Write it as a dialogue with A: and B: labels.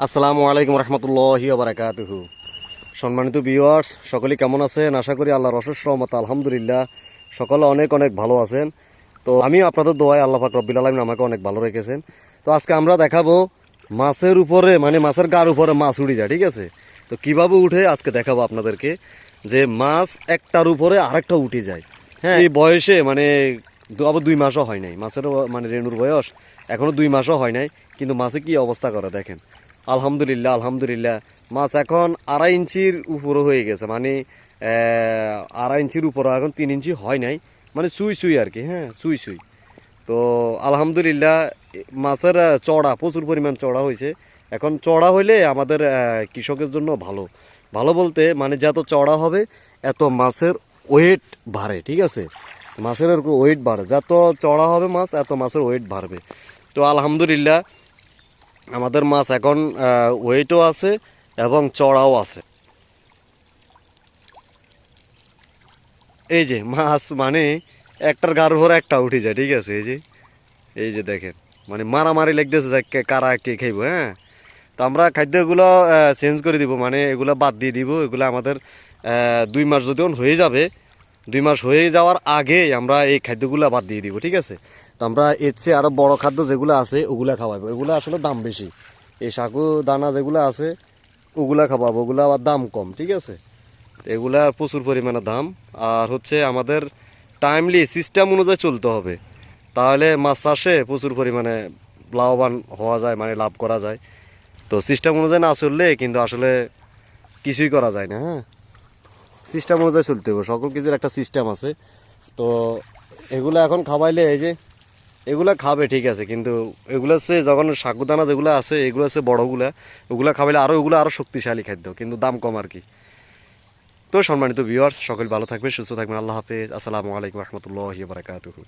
A: আসসালামু আলাইকুম রহমতুল্লাহি বারাকাতুহু। সম্মানিত ভিউয়ার্স সকলে কেমন আছেন? আশা করি আল্লাহর অশেষ রহমত আলহামদুলিল্লাহ, সকলে অনেক অনেক ভালো আছেন। তো আমি আপনাদের দোয়ায় আল্লাহ পাক রব্বিল আলমিন আমাকে অনেক ভালো রেখেছেন। তো আজকে আমরা দেখাবো মাছের উপরে মানে মাছের গার উপরে মাছ উড়ে যায়, ঠিক আছে? তো কীভাবে উঠে আজকে দেখাবো আপনাদেরকে যে মাছ একটার উপরে আরেকটা উঠে যায়। হ্যাঁ এই বয়সে মানে আবার দুই মাসও হয় নাই। মাছের মানে রেণুর বয়স এখনও দুই মাসও হয় নাই। কিন্তু মাছে কি অবস্থা করে দেখেন। আলহামদুলিল্লাহ আলহামদুলিল্লাহ। মাছ এখন আড়াই ইঞ্চির উপরে হয়ে গেছে মানে আড়াই ইঞ্চির উপরে এখন তিন ইঞ্চি হয় নাই মানে সুই সুই আর কি হ্যাঁ সুই সুই। তো আলহামদুলিল্লাহ, মাছের চড়া, প্রচুর পরিমাণ চড়া হয়েছে। এখন চড়া হইলে আমাদের কৃষকের জন্য ভালো। ভালো বলতে মানে যত চড়া হবে, এত মাছের ওয়েট বাড়ে, ঠিক আছে? মাছের ওয়েট বাড়ে। যত চড়া হবে মাছ, এত মাছের ওয়েট বাড়বে। তো আলহামদুলিল্লাহ আমাদের মাছ এখন ওয়েটও আছে এবং চড়াও আছে। এই যে, মাছ মানে একটার গার ভরে একটা উঠে যায়, ঠিক আছে? এই যে এই যে দেখেন মানে মারামারি লাগতেছে যে কারা কে খাইব হ্যাঁ? তো আমরা খাদ্যগুলো চেঞ্জ করে দিব মানে এগুলো বাদ দিয়ে দিব, এগুলো আমাদের দুই মাস যদি হয়ে যাবে দুই মাস হয়ে যাওয়ার আগে আমরা এই খাদ্যগুলো বাদ দিয়ে দিব, ঠিক আছে? তো আমরা এর চেয়ে আরও বড়ো খাদ্য যেগুলো আছে, ওগুলা খাওয়াবো। এগুলো আসলে দাম বেশি। এই সাগু দানা যেগুলো আছে, ওগুলা খাওয়াবো। ওগুলো আবার দাম কম, ঠিক আছে? তো এগুলা প্রচুর পরিমাণে দাম। আর হচ্ছে আমাদের টাইমলি সিস্টেম অনুযায়ী চলতে হবে। তাহলে মাছ চাষে প্রচুর পরিমাণে লাভবান হওয়া যায় মানে লাভ করা যায়। তো সিস্টেম অনুযায়ী না চললে কিন্তু আসলে কিছুই করা যায় না হ্যাঁ? সিস্টেম অনুযায়ী চলতে হবে সকল কিছুর একটা সিস্টেম আছে। তো এগুলো এখন খাবাইলে এই যে, এগুলা খাবে ঠিক আছে, কিন্তু এগুলো হচ্ছে যখন সাকুদানা যেগুলো আছে, এগুলো আছে বড়গুলা, ওগুলো খাবাইলে আরও ওগুলো আরও শক্তিশালী খাদ্য, কিন্তু দাম কম আর কি। তো সম্মানিত ভিউয়ার্স সকল ভালো থাকবে সুস্থ থাকবেন, আল্লাহ হাফেজ। আসসালামু আলাইকুম রহমতুল্লাহ বারাকাতুহু।